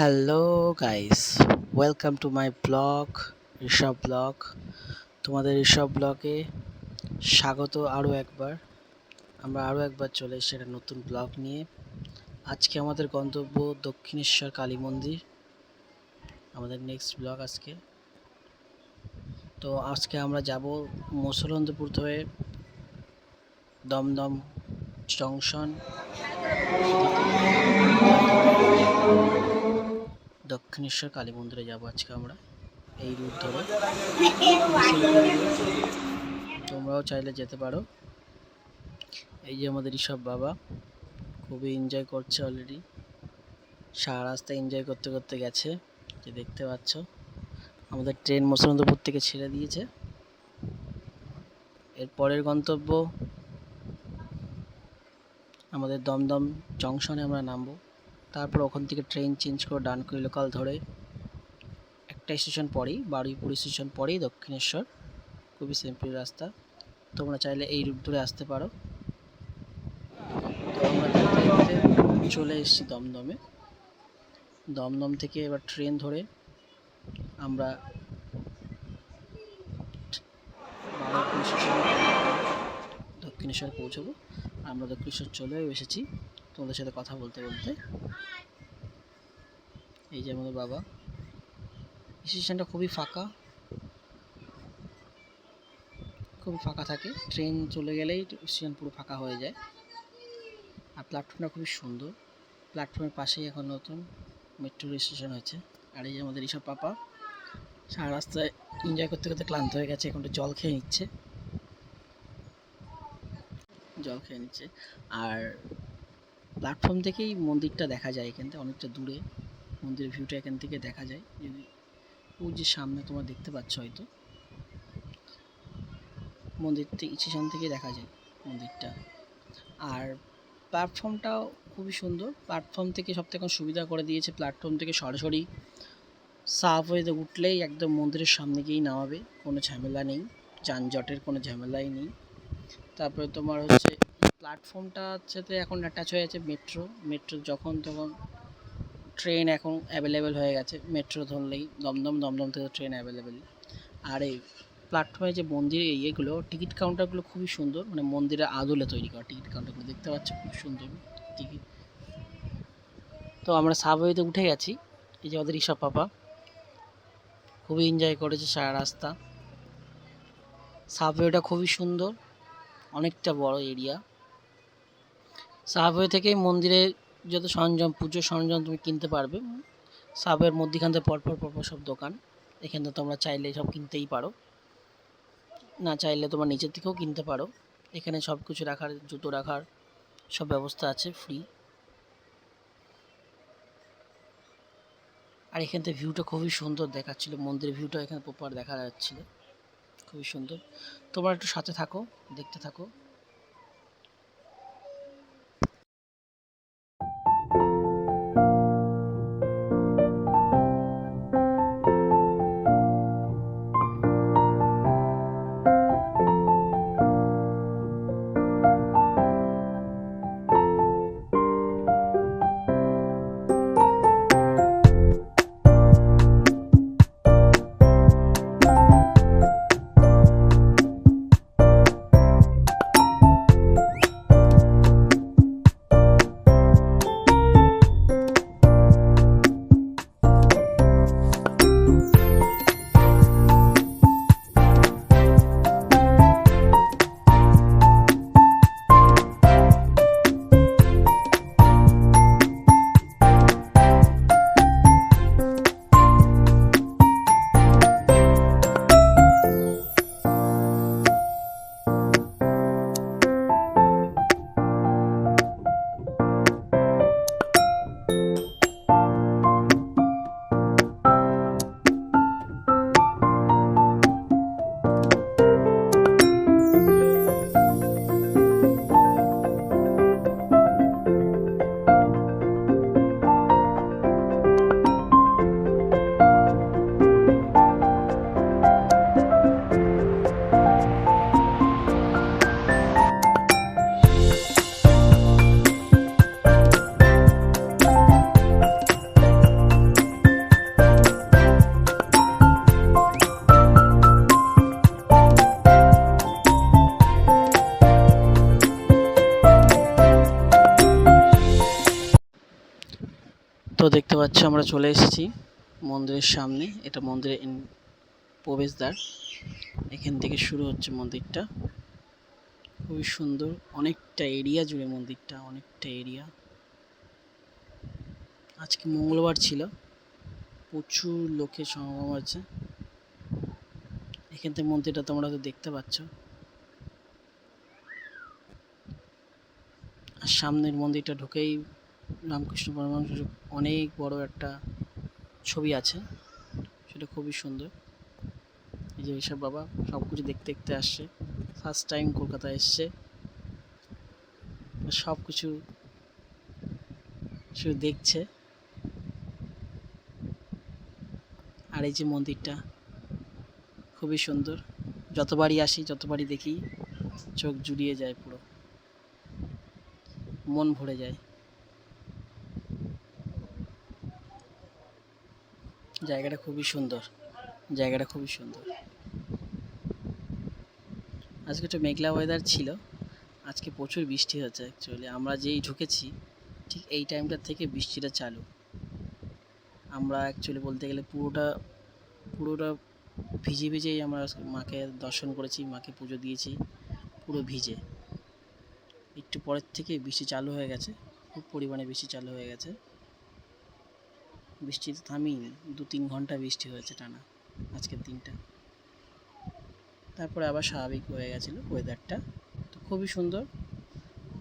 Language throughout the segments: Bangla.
Hello guys welcome to my blog Rishabh blog তোমাদের ঋষভ ব্লগে স্বাগত আরও একবার। আমরা আরও একবার চলে এসেছি একটা নতুন ব্লগ নিয়ে। আজকে আমাদের গন্তব্য দক্ষিণেশ্বর কালী মন্দির, আমাদের নেক্সট ব্লগ আজকে। তো আজকে আমরা যাব মুসলন্দপুর হয়ে দমদম জংশন দক্ষিণেশ্বর কালী মন্দিরে যাব আজকে আমরা, এই রুট ধরে। তোমরাও চাইলে যেতে পারো। এই যে আমাদের ঋষভ বাবা, খুবই এনজয় করছে অলরেডি সারা রাস্তা এনজয় করতে করতে গেছে, যে দেখতে পাচ্ছ। আমাদের ট্রেন মুসলন্দপুর থেকে ছেড়ে দিয়েছে। এর পরের গন্তব্য, আমাদের দমদম জংশনে আমরা নামবো। তারপর ওখান থেকে ট্রেন চেঞ্জ করে ডানকুনি লোকাল ধরে একটা স্টেশন পরেই, বারুইপুর স্টেশন পরেই দক্ষিণেশ্বর, খুবই সিম্পল রাস্তা। তোমরা চাইলে এই রুট ধরে আসতে পারো। তো আমরা চলে এসেছি দমদমে। দমদম থেকে এবার ট্রেন ধরে আমরা দক্ষিণেশ্বর পৌঁছবো। আমরা দক্ষিণেশ্বর চলেও এসেছি। তোমাদের সাথে কথা বলতে বলতে। এই যে আমাদের বাবা। স্টেশনটা খুবই ফাঁকা। খুবই ফাঁকা থাকে। ট্রেন চলে গেলেই স্টেশন পুরো ফাঁকা হয়ে যায়। আর প্ল্যাটফর্মটা খুবই সুন্দর। প্ল্যাটফর্মের পাশেই এখন নতুন মেট্রো স্টেশন হয়েছে। আর এই যে আমাদের এইসব পাপা, সারা রাস্তায় এনজয় করতে করতে ক্লান্ত হয়ে গেছে, এখন জল খেয়ে নিচ্ছে। জল খেয়ে নিচ্ছে। আর প্ল্যাটফর্ম থেকেই মন্দিরটা দেখা যায় এখান থেকে, অনেকটা দূরে। মন্দিরের ভিউটা এখান থেকে দেখা যায়। যদি ওই যে সামনে তোমরা দেখতে পাচ্ছ হয়তো। মন্দিরটা স্টেশন থেকে দেখা যায় মন্দিরটা। আর প্ল্যাটফর্মটাও খুবই সুন্দর। প্ল্যাটফর্ম থেকে সব থেকে সুবিধা করে দিয়েছে প্ল্যাটফর্ম থেকে সরাসরি সাবওয়েতে উঠলেই একদম মন্দিরের সামনে গিয়েই নামাবে। কোনো ঝামেলা নেই। যানজটের কোনো ঝামেলাই নেই। তারপরে তোমার হচ্ছে প্ল্যাটফর্মটার সাথে এখন অ্যাটাচ হয়ে আছে মেট্রো মেট্রো যখন তখন ট্রেন এখন অ্যাভেলেবেল হয়ে গেছে। মেট্রো ধরলেই দমদম দমদম থেকে ট্রেন অ্যাভেলেবেল আর এই প্ল্যাটফর্মে যে মন্দিরের ইয়েগুলো টিকিট কাউন্টারগুলো খুবই সুন্দর। মানে মন্দিরের আদলে তৈরি করা টিকিট কাউন্টারগুলো দেখতে পাচ্ছ, খুব সুন্দর টিকিট তো আমরা সাবওয়েতে উঠে গেছি, এই যে আমাদের ঋষভ পাপা। খুবই এনজয় করেছে সারা রাস্তা। সাবওয়েটা খুবই সুন্দর, অনেকটা বড় এরিয়া সাবওয়ে থেকে মন্দিরে যত সরঞ্জাম পুজোর সরঞ্জাম তুমি কিনতে পারবে। সাবওয়ের মধ্যিখান থেকে পরপর পরপর সব দোকান। এখানে তোমরা চাইলে সব কিনতেই পারো। না চাইলে তোমার নিচের থেকেও কিনতে পারো। এখানে সব কিছু রাখার জুতো রাখার সব ব্যবস্থা আছে ফ্রি আর এখান থেকে ভিউটা খুবই সুন্দর দেখাচ্ছিল। মন্দিরের ভিউটা এখানে প্রপার দেখা যাচ্ছিল। খুবই সুন্দর। তোমরা একটু সাথে থাকো দেখতে থাকো। দেখতে পাচ্ছ আমরা চলে এসেছি মন্দিরের সামনে। এটা মন্দিরের প্রবেশদ্বার। এখান থেকে শুরু হচ্ছে মন্দিরটা। খুবই সুন্দর। অনেকটা এরিয়া জুড়ে মন্দিরটা, অনেকটা এরিয়া। আজকে মঙ্গলবার ছিল। প্রচুর লোকের সমাগম আছে এখান থেকে মন্দিরটা তোমরা তো দেখতে পাচ্ছ। আর সামনের মন্দিরটা ঢুকেই রামকৃষ্ণ পরমহংসের অনেক বড় একটা ছবি আছে। সেটা খুবই সুন্দর। এই যে ঋষভ বাবা সব কিছু দেখতে দেখতে আসছে। ফার্স্ট টাইম কলকাতা এসছে। সব কিছু শুধু দেখছে। আর এই যে মন্দিরটা খুবই সুন্দর। যতবারই আসি, যতবারই দেখি, চোখ জুড়িয়ে যায় পুরো। মন ভরে যায়। জায়গাটা খুবই সুন্দর। জায়গাটা খুবই সুন্দর। আজকে একটু মেঘলা ওয়েদার ছিল। আজকে প্রচুর বৃষ্টি হচ্ছে অ্যাকচুয়ালি আমরা যেই ঢুকেছি, ঠিক এই টাইমটার থেকে বৃষ্টিটা চালু। আমরা অ্যাকচুয়ালি বলতে গেলে পুরোটা পুরোটা ভিজে ভিজেই আমরা মাকে দর্শন করেছি, মাকে পুজো দিয়েছি, পুরো ভিজে। একটু পরের থেকে বৃষ্টি চালু হয়ে গেছে, খুব পরিমাণে বৃষ্টি চালু হয়ে গেছে। বৃষ্টি তো থামিনি দু তিন ঘণ্টা বৃষ্টি হয়েছে টানা আজকের দিনটা। তারপরে আবার স্বাভাবিক হয়ে গেছিল ওয়েদারটা তো খুবই সুন্দর।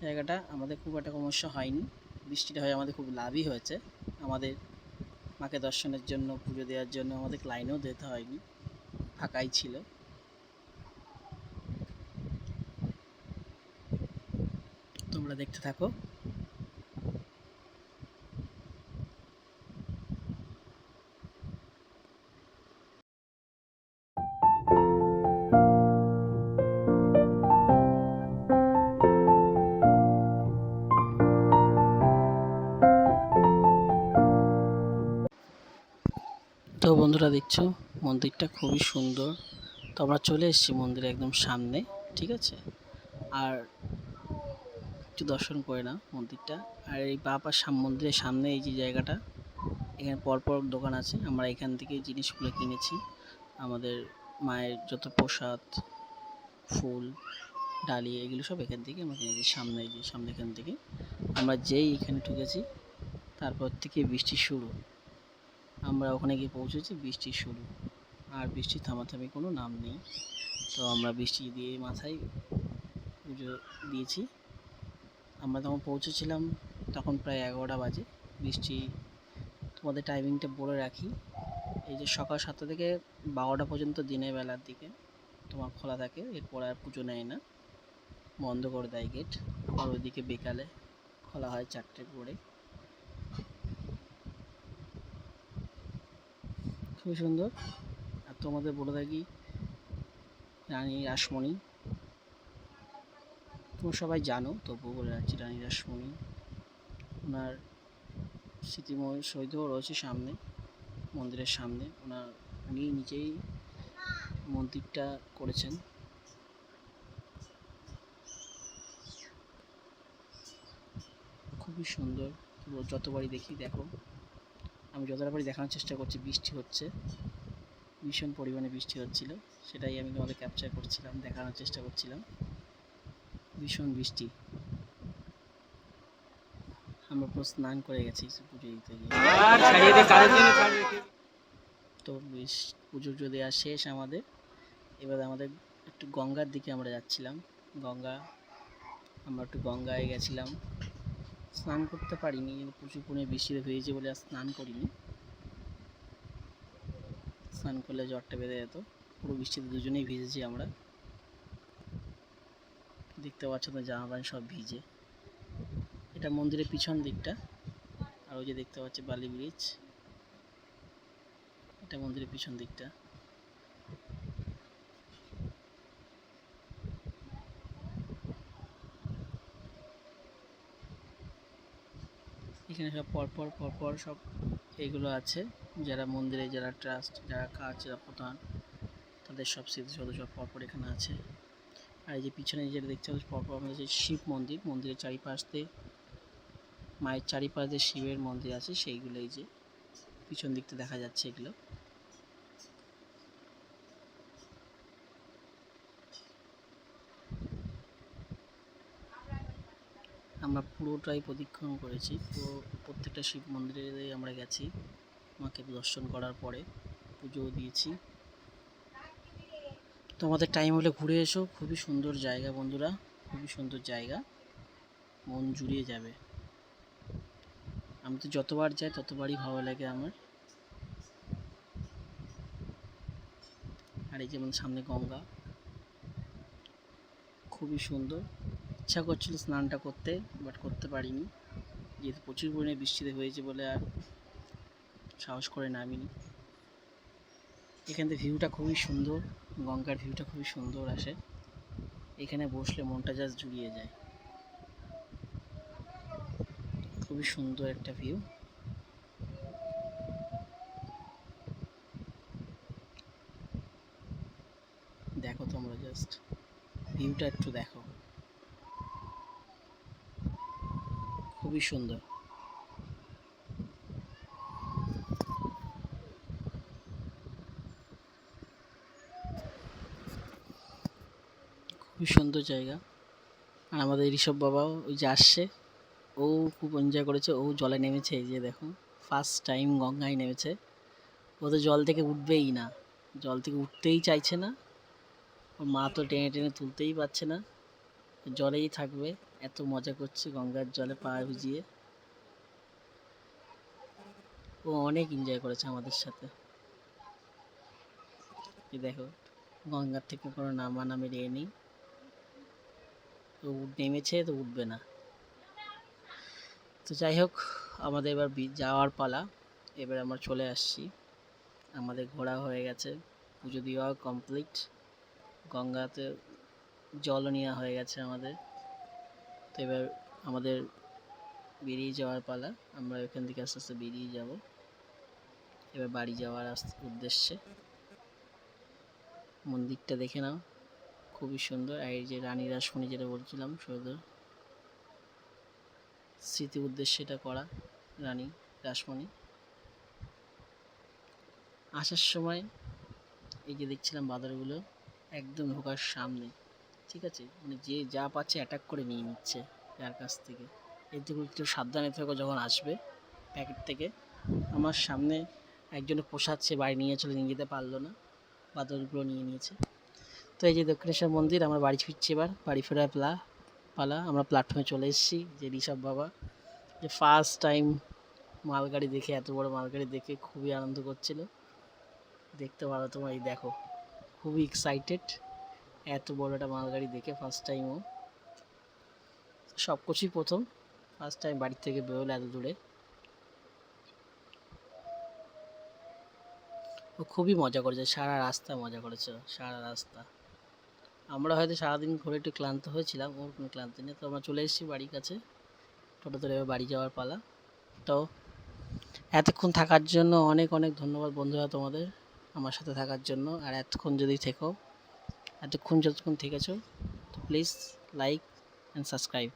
জায়গাটা আমাদের খুব একটা সমস্যা হয়নি। বৃষ্টিটা হয়ে আমাদের খুব লাভই হয়েছে। আমাদের মাকে দর্শনের জন্য, পুজো দেওয়ার জন্য আমাদের লাইনেও যেতে হয়নি। ফাঁকাই ছিল। তোমরা দেখতে থাকো। বন্ধুরা দেখছ? মন্দিরটা খুবই সুন্দর। তো আমরা চলে এসেছি মন্দিরের একদম সামনে, ঠিক আছে? আর একটু দর্শন করে না মন্দিরটা। আর এই বাপার সাম, মন্দিরের সামনে এই যে জায়গাটা, এখানে পরপর দোকান আছে। আমরা এখান থেকে জিনিসগুলো কিনেছি। আমাদের মায়ের যত প্রসাদ, ফুল ডালি এগুলো সব এখান থেকে আমরা কিনেছি, সামনে যে, সামনে এখান থেকে। আমরা যেই এখানে ঢুকেছি, তারপর থেকে বৃষ্টি শুরু। আমরা ওখানে গিয়ে পৌঁছেছি, বৃষ্টি শুরু। আর বৃষ্টি থামাথামি কোনো নাম নেই। তো আমরা বৃষ্টি দিয়ে মাথায় পুজো দিয়েছি। আমরা তখন পৌঁছেছিলাম তখন প্রায় এগারোটা বাজে। বৃষ্টি, তোমাদের টাইমিংটা বলে রাখি। এই যে সকাল সাতটা থেকে বারোটা পর্যন্ত দিনের বেলার দিকে তোমার খোলা থাকে, এরপর আর পুজো নেয় না। বন্ধ করে দেয় গেট আর ওইদিকে বিকালে খোলা হয় চারটের পরে খুবই সুন্দর। আর তোমাদের বলে থাকি, রানী রাসমণি। তোমরা সবাই জানো, তবুও বলে রাখছি রানী রাসমণি। ওনার স্মৃতিময় সৈধও রয়েছে সামনে, মন্দিরের সামনে। ওনার উনি নিজেই মন্দিরটা করেছেন। খুবই সুন্দর যতবারই দেখি দেখো। আমি যতবারই দেখানোর চেষ্টা করছি, বৃষ্টি হচ্ছে। ভীষণ পরিমাণে বৃষ্টি হচ্ছিল, সেটাই আমি তোমাদের ক্যাপচার করছিলাম, দেখানোর চেষ্টা করছিলাম। ভীষণ বৃষ্টি। আমরা পুরো স্নান করে গেছি পুজো দিতে গিয়ে। তো বেশ, পুজো টুজো দেওয়া শেষ আমাদের। এবার আমাদের একটু গঙ্গার দিকে আমরা যাচ্ছিলাম। গঙ্গা, আমরা একটু গঙ্গায় গেছিলাম। স্নান করতে পারিনি প্রচুর পরিমাণে বৃষ্টিতে ভিজেছি বলে আর স্নান করিনি। স্নান করলে জ্বরটা বেঁধে যেত, পুরো বৃষ্টিতে দুজনেই ভিজেছি আমরা। দেখতে পাচ্ছ তো জামা প্যান্ট সব ভিজে। এটা মন্দিরের পিছন দিকটা, আর ওই যে দেখতে পাচ্ছি বালি ব্রিজ। এটা মন্দিরের পিছন দিকটা। এখানে সব পরপর পরপর সব এইগুলো আছে। যারা মন্দিরে, যারা ট্রাস্ট যারা কাজ, যারা প্রধান, তাদের সব স্মৃতিসৌধ সব পরপর এখানে আছে। আর এই যে পিছনে যেটা দেখতে পাচ্ছি পরপর আমাদের যে শিব মন্দির, মন্দিরের চারিপাশ দিয়ে মায়ের চারিপাশে শিবের মন্দির আছে, সেইগুলো এই যে পিছন দিকটা দেখা যাচ্ছে এগুলো। আমরা পুরোটাই প্রদক্ষিণ করেছি। পুরো প্রত্যেকটা শিব মন্দিরে আমরা গেছি। মাকে দর্শন করার পরে পুজোও দিয়েছি। তোমাদের টাইম হলে ঘুরে এসো। খুবই সুন্দর জায়গা বন্ধুরা। খুবই সুন্দর জায়গা। মন জুড়িয়ে যাবে। আমি তো যতবার যাই, ততবারই ভালো লাগে আমার। আর এই যেমন সামনে গঙ্গা। খুবই সুন্দর। ইচ্ছা করছিল স্নানটা করতে বাট করতে পারিনি। যেহেতু প্রচুর পরিমাণে বৃষ্টিতে হয়েছে বলে আর সাহস করে নামিনি। এখান থেকে ভিউটা খুবই সুন্দর, গঙ্গার ভিউটা খুবই সুন্দর আসে। এখানে বসলে মনটা জাস্ট জুড়িয়ে যায়। খুবই সুন্দর একটা ভিউ দেখো তোমরা জাস্ট ভিউটা একটু দেখো। খুবই সুন্দর। খুবই সুন্দর জায়গা। আর আমাদের ঋষভ বাবাও ওই যে আসছে। ও খুব এনজয় করেছে। ও জলে নেমেছে এই যে দেখুন। ফার্স্ট টাইম গঙ্গায় নেমেছে। ও তো জল থেকে উঠবেই না। জল থেকে উঠতেই চাইছে না। ওর মা তো টেনে টেনে তুলতেই পারছে না। জলেই থাকবে। এত মজা করছে গঙ্গার জলে পা ভিজিয়ে। ও অনেক এনজয় করেছে আমাদের সাথে। দেখো, গঙ্গার থেকে কোনো নামানামের এ নেই। তো উঠ- নেমেছে তো উঠবে না। তো যাই হোক, আমাদের এবার যাওয়ার পালা। এবার আমরা চলে আসছি। আমাদের ঘোরা হয়ে গেছে। পুজো দেওয়া কমপ্লিট গঙ্গাতে জলও নেওয়া হয়ে গেছে আমাদের। তো এবার আমাদের বেরিয়ে যাওয়ার পালা। আমরা এখান থেকে আস্তে আস্তে বেরিয়ে যাব। এবার বাড়ি যাওয়ার উদ্দেশ্যে। মন্দিরটা দেখে নাও। খুবই সুন্দর। আর এই যে রানী রাসমণি যেটা বলছিলাম সুন্দর স্মৃতি উদ্দেশ্যে এটা করা, রানী রাসমণি। আসার সময় এই যে দেখছিলাম বাদরগুলো একদম ঢোকার সামনে। ঠিক আছে? মানে যে যা পাচ্ছে অ্যাটাক করে নিয়ে নিচ্ছে যার কাছ থেকে। এর থেকে একটু সাবধানে থাকো যখন আসবে প্যাকেট থেকে। আমার সামনে একজনে পোষাচ্ছে, বাড়ি নিয়ে চলে নিয়ে যেতে পারল না। বাদরগুলো নিয়ে নিয়েছে। তো এই যে দক্ষিণেশ্বর মন্দির, আমরা বাড়ি ফিরছি এবার। বাড়ি ফেরার প্লা, পালা। আমরা প্ল্যাটফর্মে চলে এসেছি যে ঋষভ বাবা। যে ফার্স্ট টাইম মালগাড়ি দেখে, এত বড় মালগাড়ি দেখে খুবই আনন্দ করছিল। দেখতে ভালো, তোমার এই দেখো। খুবই এক্সাইটেড এত বড় একটা মালগাড়ি দেখে ফার্স্ট টাইম ও। সব কিছুই প্রথম। ফার্স্ট টাইম বাড়ি থেকে বেরোলো এত দূরে। ও খুবই মজা করেছে, সারা রাস্তা মজা করেছে, সারা রাস্তা। আমরা হয়তো সারাদিন ঘুরে একটু ক্লান্ত হয়েছিলাম, ওর কোনো ক্লান্তি নেই। তো আমরা চলে এসেছি বাড়ির কাছে টোটো ধরে বাড়ি যাওয়ার পালা। তো এতক্ষণ থাকার জন্য অনেক অনেক ধন্যবাদ বন্ধুরা তোমাদের, আমার সাথে থাকার জন্য। আর এতক্ষণ যদি থেকো এতক্ষণ যতক্ষণ থেকেছো তো প্লিজ লাইক অ্যান্ড সাবস্ক্রাইব